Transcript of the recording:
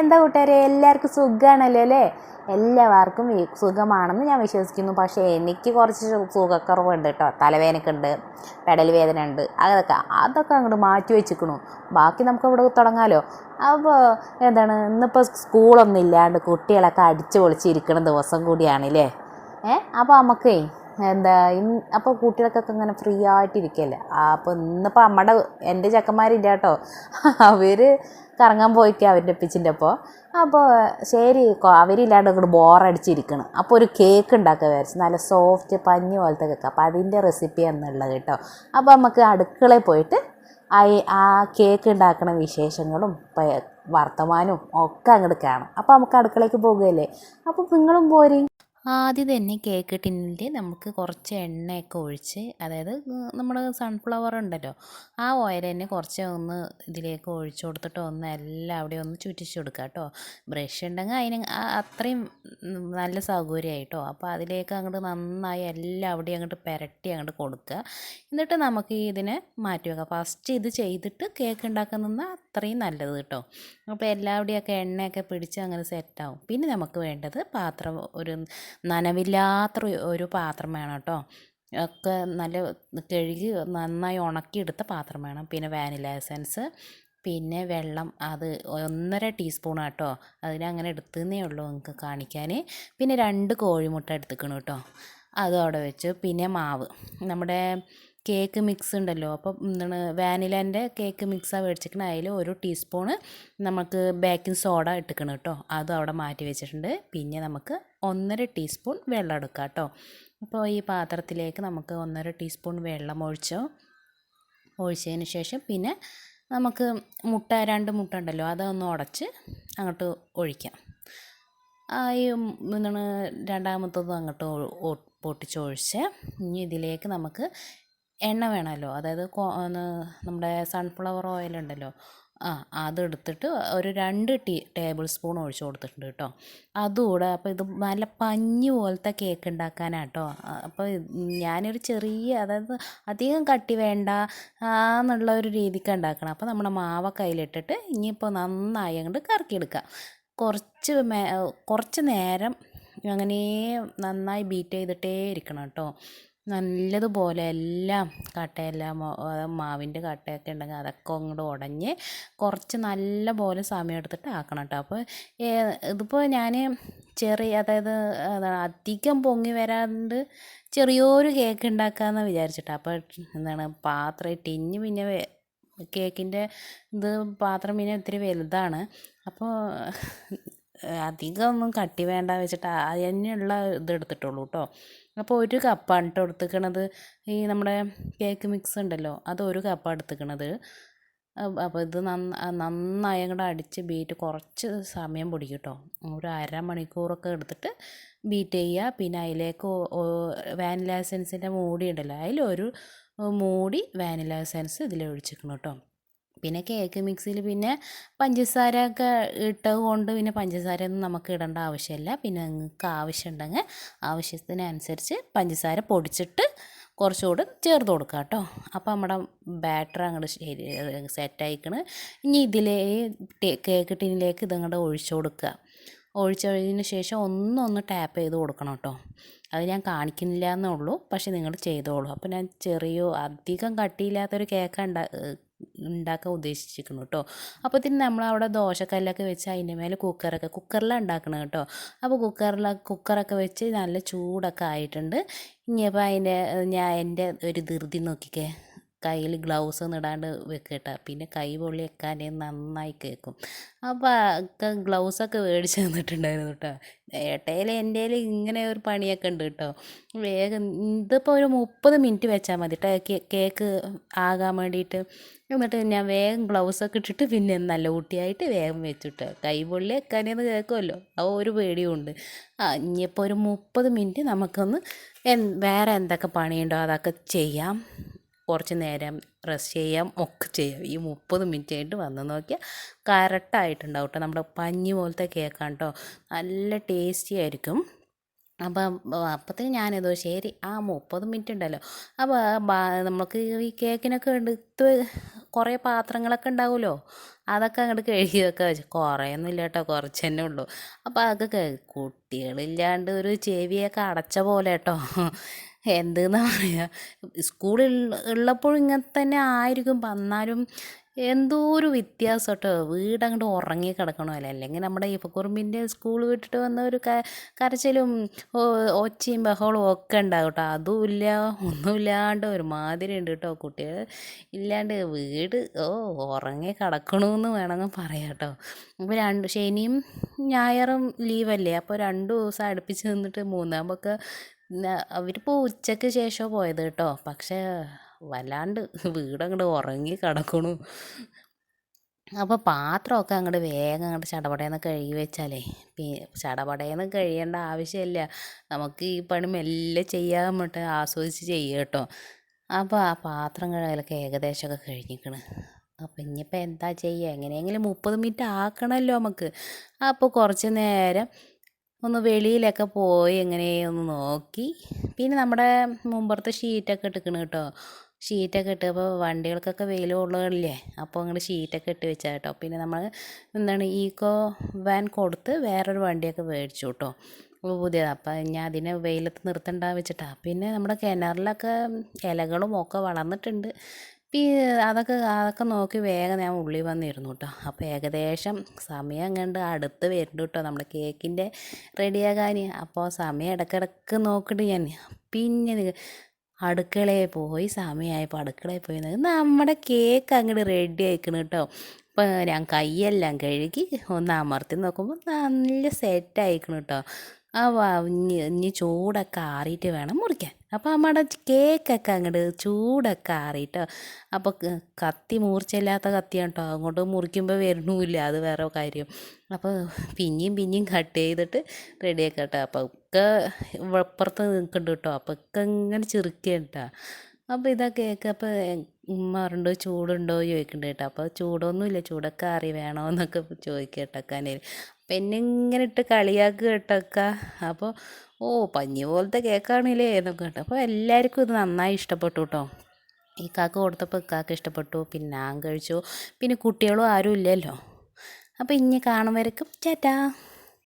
എന്താ കൂട്ടുകാരെ? എല്ലാവർക്കും സുഖമാണല്ലോ അല്ലേ? എല്ലാവർക്കും സുഖമാണെന്ന് ഞാൻ വിശ്വസിക്കുന്നു. പക്ഷേ എനിക്ക് കുറച്ച് സുഖക്കുറവുണ്ട് കേട്ടോ. തലവേദനക്കുണ്ട് പെടൽ വേദന ഉണ്ട് അതൊക്കെ അതൊക്കെ അങ്ങോട്ട് മാറ്റി വെച്ചിക്കണു ബാക്കി നമുക്ക് ഇവിടെ തുടങ്ങാമല്ലോ അപ്പോൾ എന്താണ് ഇന്നിപ്പോൾ സ്കൂളൊന്നും ഇല്ലാണ്ട് കുട്ടികളൊക്കെ അടിച്ചു പൊളിച്ചിരിക്കണ ദിവസം കൂടിയാണല്ലേ? ഏ? അപ്പോൾ നമുക്കേ എന്താ അപ്പോൾ കുട്ടികൾക്കൊക്കെ ഇങ്ങനെ ഫ്രീ ആയിട്ടിരിക്കല്ലേ? അപ്പോൾ ഇന്നിപ്പോൾ നമ്മുടെ എന്റെ ചെക്കന്മാരില്ല കേട്ടോ. അവർ കറങ്ങാൻ പോയിക്കുക അവരുടെ പിച്ചിന്റെ അപ്പോൾ അപ്പോൾ ശരി അവരില്ലാണ്ട് ഇങ്ങോട്ട് ബോറടിച്ചിരിക്കണം. അപ്പോൾ ഒരു കേക്ക് ഉണ്ടാക്കുക വിചാരിച്ചു. നല്ല സോഫ്റ്റ് പഞ്ഞി പോലത്തെ കേക്ക് അപ്പോൾ അതിന്റെ റെസിപ്പി എന്നുള്ളത് കേട്ടോ. അപ്പോൾ നമുക്ക് അടുക്കളയിൽ പോയിട്ട് ആ കേക്ക് ഉണ്ടാക്കുന്ന വിശേഷങ്ങളും വർത്തമാനവും ഒക്കെ അങ്ങോട്ട് കാണാം. അപ്പോൾ നമുക്ക് അടുക്കളയ്ക്ക് പോകുകയല്ലേ? അപ്പോൾ നിങ്ങളും പോരി. ആദ്യം തന്നെ കേക്ക് ടിന്നിൽ നമുക്ക് കുറച്ച് എണ്ണയൊക്കെ ഒഴിച്ച് അതായത് നമ്മൾ സൺഫ്ലവർ ഉണ്ടല്ലോ ആ ഓയിൽ തന്നെ കുറച്ച് ഒന്ന് ഇതിലേക്ക് ഒഴിച്ചു കൊടുത്തിട്ട് ഒന്ന് എല്ലാം അവിടെ ഒന്ന് ചുറ്റിച്ച് കൊടുക്കുക കേട്ടോ. ബ്രഷ് ഉണ്ടെങ്കിൽ അതിന് അത്രയും നല്ല സൗകര്യമായിട്ടോ. അപ്പോൾ അതിലേക്ക് അങ്ങോട്ട് നന്നായി എല്ലാം അവിടെ അങ്ങോട്ട് പുരട്ടി അങ്ങോട്ട് കൊടുക്കുക. എന്നിട്ട് നമുക്ക് ഇതിനെ മാറ്റി വെക്കാം ഫസ്റ്റ് ഇത് ചെയ്തിട്ട് കേക്ക് ഉണ്ടാക്കാൻ നിന്നാൽ അത്രയും നല്ലത് കേട്ടോ അപ്പോൾ എല്ലാവിടെയൊക്കെ എണ്ണയൊക്കെ പിടിച്ച് അങ്ങനെ സെറ്റാവും. പിന്നെ നമുക്ക് വേണ്ടത് പാത്രം ഒരു നനവില്ലാത്ത ഒരു പാത്രം വേണം കേട്ടോ ഒക്കെ നല്ല കഴുകി നന്നായി ഉണക്കിയെടുത്ത പാത്രം വേണം. പിന്നെ വാനില എസൻസ് പിന്നെ വെള്ളം അത് ഒന്നര ടീസ്പൂൺ കേട്ടോ അതിനങ്ങനെ എടുത്തതേ ഉള്ളൂ നിങ്ങൾക്ക് കാണിക്കാൻ പിന്നെ രണ്ട് കോഴിമുട്ട എടുത്തുക്കണം കേട്ടോ അതും അവിടെ വെച്ചു. പിന്നെ മാവ്. നമ്മുടെ കേക്ക് മിക്സ് ഉണ്ടല്ലോ അപ്പം എന്താണ് വാനിലേന്റെ കേക്ക് മിക്സാണ് മേടിച്ചിരിക്കുന്നത് അതിൽ ഒരു ടീസ്പൂണ് നമുക്ക് ബേക്കിംഗ് സോഡ ഇട്ടിക്കണം കേട്ടോ. അതും അവിടെ മാറ്റി വെച്ചിട്ടുണ്ട്. പിന്നെ നമുക്ക് ഒന്നര ടീസ്പൂൺ വെള്ളം എടുക്കാം കേട്ടോ. അപ്പോൾ ഈ പാത്രത്തിലേക്ക് നമുക്ക് ഒന്നര ടീസ്പൂൺ വെള്ളം ഒഴിച്ചോ ഒഴിച്ചതിന് ശേഷം പിന്നെ നമുക്ക് മുട്ട രണ്ട് മുട്ട ഉണ്ടല്ലോ അതൊന്ന് ഉടച്ച് അങ്ങോട്ട് ഒഴിക്കാം. ഈ എന്താണ് രണ്ടാമത്തതും അങ്ങോട്ട് പൊട്ടിച്ചൊഴിച്ച് ഇനി ഇതിലേക്ക് നമുക്ക് എണ്ണ വേണമല്ലോ. അതായത് നമ്മുടെ സൺഫ്ലവർ ഓയിൽ ഉണ്ടല്ലോ. ആ അതെടുത്തിട്ട് ഒരു രണ്ട് ടീ ടേബിൾ സ്പൂൺ ഒഴിച്ച് കൊടുത്തിട്ടുണ്ട് കേട്ടോ. അതുകൂടെ അപ്പോൾ ഇത് നല്ല പഞ്ഞി പോലത്തെ കേക്ക് ഉണ്ടാക്കാനാട്ടോ. അപ്പോൾ ഞാനൊരു ചെറിയ അതായത് അധികം കട്ടി വേണ്ട എന്നുള്ള ഒരു രീതിക്ക് ഉണ്ടാക്കണം. അപ്പോൾ നമ്മുടെ മാവ കയ്യിലിട്ടിട്ട് ഇനിയിപ്പോൾ നന്നായി അങ്ങോട്ട് കറക്കിയെടുക്കുക കുറച്ച് കുറച്ച് നേരം അങ്ങനെ നന്നായി ബീറ്റ് ചെയ്തിട്ടേ ഇരിക്കണം കേട്ടോ. നല്ലതുപോലെ എല്ലാം കട്ടയെല്ലാം മാവിന്റെ കട്ടയൊക്കെ ഉണ്ടെങ്കിൽ അതൊക്കെ അങ്ങോട്ട് ഉടഞ്ഞ് കുറച്ച് നല്ല പോലെ സമയം എടുത്തിട്ട് ആക്കണം കേട്ടോ. അപ്പോൾ ഇതിപ്പോൾ ഞാൻ ചെറിയ അതായത് അധികം പൊങ്ങി വരാണ്ട് ചെറിയൊരു കേക്ക് ഉണ്ടാക്കാമെന്ന് വിചാരിച്ചിട്ടാണ് അപ്പോൾ എന്താണ് പാത്രം ഇട്ടിഞ്ഞ് പിന്നെ കേക്കിന്റെ ഇത് പാത്രം പിന്നെ ഇത്തിരി വലുതാണ്. അപ്പോൾ അധികം ഒന്നും കട്ടി വേണ്ട വെച്ചിട്ട് അതിനുള്ള ഇത് എടുത്തിട്ടുള്ളൂ കേട്ടോ അപ്പോൾ ഒരു കപ്പാണ് കേട്ടോ എടുത്തിക്കണത്. ഈ നമ്മുടെ കേക്ക് മിക്സ് ഉണ്ടല്ലോ അത് ഒരു കപ്പാണ് എടുത്തിക്കണത്. അപ്പോൾ ഇത് നന്ന നന്നായി അങ്ങോട്ട് അടിച്ച് ബീറ്റ് കുറച്ച് സമയം പിടിക്കും കേട്ടോ ഒരു അരമണിക്കൂറൊക്കെ എടുത്തിട്ട് ബീറ്റ് ചെയ്യുക. പിന്നെ അതിലേക്ക് വാനില എസൻസിന്റെ മൂടി ഉണ്ടല്ലോ അതിലൊരു മൂടി വാനില എസൻസ് ഇതിൽ ഒഴിച്ചിരിക്കണം കേട്ടോ പിന്നെ കേക്ക് മിക്സിയിൽ പിന്നെ പഞ്ചസാര ഒക്കെ ഇട്ടത് കൊണ്ട് പിന്നെ പഞ്ചസാര ഒന്നും നമുക്ക് ഇടേണ്ട ആവശ്യമില്ല. പിന്നെ നിങ്ങൾക്ക് ആവശ്യമുണ്ടെങ്കിൽ ആവശ്യത്തിനനുസരിച്ച് പഞ്ചസാര പൊടിച്ചിട്ട് കുറച്ചുകൂടെ ചേർത്ത് കൊടുക്കുക കേട്ടോ. അപ്പോൾ നമ്മുടെ ബാറ്റർ അങ്ങോട്ട് ശരി സെറ്റായിക്കണ്. ഇനി ഇതിലേ കേക്ക് ടിന്നിലേക്ക് ഇതങ്ങോട്ട് ഒഴിച്ചു കൊടുക്കുക. ഒഴിച്ചതിന് ശേഷം ഒന്നൊന്ന് ടാപ്പ് ചെയ്ത് കൊടുക്കണം കേട്ടോ. അത് ഞാൻ കാണിക്കുന്നില്ല എന്നേ ഉള്ളൂ പക്ഷേ നിങ്ങൾ ചെയ്തോളൂ. അപ്പോൾ ഞാൻ ചെറിയ അധികം കട്ടിയില്ലാത്തൊരു കേക്ക് ഉണ്ടാ ഉണ്ടാക്കാൻ ഉദ്ദേശിച്ചിരിക്കുന്നു കേട്ടോ. അപ്പോൾ തന്നെ നമ്മൾ അവിടെ ദോശക്കല്ലൊക്കെ വെച്ച് അതിന്റെ മേലെ കുക്കറൊക്കെ കുക്കറിലാണ് ഉണ്ടാക്കണം കേട്ടോ. അപ്പോൾ കുക്കറിൽ കുക്കറൊക്കെ വെച്ച് നല്ല ചൂടൊക്കെ ആയിട്ടുണ്ട്. ഇനിയിപ്പോൾ അതിന്റെ ഞാൻ എന്റെ ഒരു ധൃതി നോക്കിക്കേ. കയ്യിൽ ഗ്ലൗസ് ഒന്നും ഇടാണ്ട് വെക്കട്ടോ പിന്നെ കൈ പൊള്ളി വെക്കാനേ നന്നായി കേൾക്കും അപ്പോൾ ഗ്ലൗസൊക്കെ മേടിച്ച് തന്നിട്ടുണ്ടായിരുന്നു കേട്ടോ. ഏട്ടയിൽ എന്റെ ഇങ്ങനെ ഒരു പണിയൊക്കെ ഉണ്ട് കേട്ടോ. വേഗം ഇതിപ്പോൾ ഒരു മുപ്പത് മിനിറ്റ് വെച്ചാൽ മതി കേട്ടോ. കേക്ക് ആകാൻ വേണ്ടിയിട്ട്. എന്നിട്ട് ഞാൻ വേഗം ഗ്ലൗസൊക്കെ ഇട്ടിട്ട് പിന്നെ നല്ല കുട്ടിയായിട്ട് വേഗം വെച്ചിട്ട് കൈ പൊള്ളി വെക്കാനേന്ന് കേൾക്കുമല്ലോ ആ ഒരു പേടിയുണ്ട്. ആ ഇനിയിപ്പോൾ ഒരു മുപ്പത് മിനിറ്റ് നമുക്കൊന്ന് വേറെ എന്തൊക്കെ പണിയുണ്ടോ അതൊക്കെ ചെയ്യാം. കുറച്ച് നേരം റെസ്റ്റ് ചെയ്യാം ഒക്കെ ചെയ്യാം. ഈ മുപ്പത് മിനിറ്റ് ആയിട്ട് വന്ന് നോക്കിയാൽ കറക്റ്റായിട്ടുണ്ടാവും കേട്ടോ. നമ്മുടെ പഞ്ഞി പോലത്തെ കേക്കാണ് കേട്ടോ. നല്ല ടേസ്റ്റി ആയിരിക്കും. അപ്പം അപ്പത്തിന് ഞാനേതോ ശരി ആ മുപ്പത് മിനിറ്റ് ഉണ്ടല്ലോ അപ്പോൾ നമുക്ക് ഈ കേക്കിനൊക്കെ എടുത്ത് കുറേ പാത്രങ്ങളൊക്കെ ഉണ്ടാവുമല്ലോ അതൊക്കെ അങ്ങോട്ട് കഴുകി വെക്കാൻ വെച്ചു. കുറേയൊന്നും ഇല്ല കേട്ടോ കുറച്ച് തന്നെ ഉള്ളൂ. അപ്പോൾ അതൊക്കെ കുട്ടികളില്ലാണ്ട് ഒരു ചെവിയൊക്കെ അടച്ച പോലെ കേട്ടോ എന്തെന്നാ പറയുക സ്കൂളിൽ ഉള്ളപ്പോഴും ഇങ്ങനെ തന്നെ ആയിരിക്കും. എന്നാലും എന്തോ ഒരു വ്യത്യാസം കേട്ടോ വീട് അങ്ങോട്ട് ഉറങ്ങി കിടക്കണമല്ലോ അല്ലെങ്കിൽ നമ്മുടെ ഈ കുറുമ്പിന്റെ സ്കൂൾ വിട്ടിട്ട് വന്ന ഒരു കരച്ചിലും ഒച്ചയും ബഹളവും ഒക്കെ ഉണ്ടാവും കേട്ടോ അതുമില്ല ഒന്നുമില്ലാണ്ട് ഒരുമാതിരി ഉണ്ട് കേട്ടോ കുട്ടികൾ ഇല്ലാണ്ട് വീട് ഓ ഉറങ്ങി കിടക്കണമെന്ന് വേണമെങ്കിൽ പറയാം കേട്ടോ അപ്പോൾ രണ്ട് ശനിയും ഞായറും ലീവല്ലേ. അപ്പോൾ രണ്ട് ദിവസം അടുപ്പിച്ച് നിന്നിട്ട് മൂന്നാമൊക്കെ അവരിപ്പോൾ ഉച്ചയ്ക്ക് ശേഷമോ പോയത് കേട്ടോ പക്ഷേ വല്ലാണ്ട് വീടങ്ങോട്ട് ഉറങ്ങി കിടക്കണു. അപ്പോൾ പാത്രമൊക്കെ അങ്ങോട്ട് വേഗം അങ്ങോട്ട് ചടപടേന്ന് കഴുകി വെച്ചാലേ പി ചടപടേന്ന് കഴിയേണ്ട ആവശ്യമില്ല നമുക്ക് ഈ പണി മെല്ലെ ചെയ്യാൻ വേണ്ടിട്ട് ആസ്വദിച്ച് ചെയ്യുക കേട്ടോ. അപ്പോൾ ആ പാത്രം കഴുകലൊക്കെ ഏകദേശമൊക്കെ കഴിഞ്ഞിക്കണ്. അപ്പം ഇനിയിപ്പോൾ എന്താ ചെയ്യുക എങ്ങനെയെങ്കിലും മുപ്പത് മിനിറ്റ് ആക്കണമല്ലോ നമുക്ക്. അപ്പോൾ കുറച്ച് നേരം ഒന്ന് വെളിയിലൊക്കെ പോയി എങ്ങനെയൊന്ന് നോക്കി. പിന്നെ നമ്മുടെ മുമ്പുറത്തെ ഷീറ്റൊക്കെ എടുക്കണം കേട്ടോ. ഷീറ്റൊക്കെ ഇട്ട് അപ്പോൾ വണ്ടികൾക്കൊക്കെ വെയിൽ ഉള്ളതല്ലേ അപ്പോൾ അങ്ങോട്ട് ഷീറ്റൊക്കെ ഇട്ട് വെച്ചാൽ കേട്ടോ പിന്നെ നമ്മൾ എന്താണ് ഈക്കോ വാൻ കൊടുത്ത് വേറൊരു വണ്ടിയൊക്കെ മേടിച്ചു കേട്ടോ പുതിയത്. അപ്പം ഞാൻ അതിനെ വെയിലത്ത് നിർത്തണ്ട വെച്ചിട്ടാണ് പിന്നെ നമ്മുടെ കിണറിലൊക്കെ ഇലകളും ഒക്കെ വളർന്നിട്ടുണ്ട്. പി അതൊക്കെ അതൊക്കെ നോക്കി വേഗം ഞാൻ ഉള്ളിൽ വന്നിരുന്നു കേട്ടോ അപ്പോൾ ഏകദേശം സമയം കണ്ട് അടുത്ത് വരുന്നുണ്ട് കേട്ടോ നമ്മുടെ കേക്കിന്റെ റെഡിയാകാൻ അപ്പോൾ സമയം ഇടയ്ക്കിടയ്ക്ക് നോക്കിയിട്ട് ഞാൻ. പിന്നെ അടുക്കളയിൽ പോയി സമയമായപ്പോൾ അടുക്കളയിൽ പോയി നമ്മുടെ കേക്ക് അങ്ങോട്ട് റെഡി ആയിക്കണം കേട്ടോ അപ്പോൾ ഞാൻ കൈയെല്ലാം കഴുകി ഒന്ന് അമർത്തി നോക്കുമ്പോൾ നല്ല സെറ്റ് ആയിക്കണം കേട്ടോ ആ ഇനി ഇനി ചൂടൊക്കെ ആറിയിട്ട് വേണം മുറിക്കാൻ. അപ്പോൾ നമ്മുടെ കേക്കൊക്കെ അങ്ങോട്ട് ചൂടൊക്കെ ആറിയിട്ടോ അപ്പോൾ കത്തി മൂർച്ചയില്ലാത്ത കത്തിയാണ് കേട്ടോ അങ്ങോട്ട് മുറിക്കുമ്പോൾ വരണമില്ല അത് വേറെ കാര്യം. അപ്പോൾ പിന്നെയും പിന്നെയും കട്ട് ചെയ്തിട്ട് റെഡിയാക്കട്ടോ. കേട്ടോ അപ്പോൾ ഒക്കെ ഇപ്പുറത്ത് നിൽക്കുന്നുണ്ട് കേട്ടോ അപ്പോൾ ഒക്കെ ഇങ്ങനെ ചെറുക്കേണ്ട അപ്പോൾ ഇതാ കേക്ക് അപ്പോൾ മറണ്ടോ ചൂടുണ്ടോ? ചോദിക്കണ്ട കേട്ടോ. അപ്പോൾ ചൂടൊന്നുമില്ല ചൂടൊക്കെ അറി വേണോ എന്നൊക്കെ ചോദിക്കുക കേട്ടക്കാനെ അപ്പം എന്നെ ഇങ്ങനെ ഇട്ട് കളിയാക്കുക കേട്ടക്ക അപ്പോൾ ഓ പഞ്ഞി പോലത്തെ കേക്കാണില്ലേ എന്നൊക്കെ കേട്ടോ. അപ്പോൾ എല്ലാവർക്കും ഇത് നന്നായി ഇഷ്ടപ്പെട്ടു കേട്ടോ. ഈ കാക്ക കൊടുത്തപ്പോൾ ഇക്കാക്ക് ഇഷ്ടപ്പെട്ടു പിന്നെ ഞാൻ കഴിച്ചു. പിന്നെ കുട്ടികളും ആരും ഇല്ലല്ലോ. അപ്പോൾ ഇനി കാണും വരയ്ക്കും ചേട്ടാ.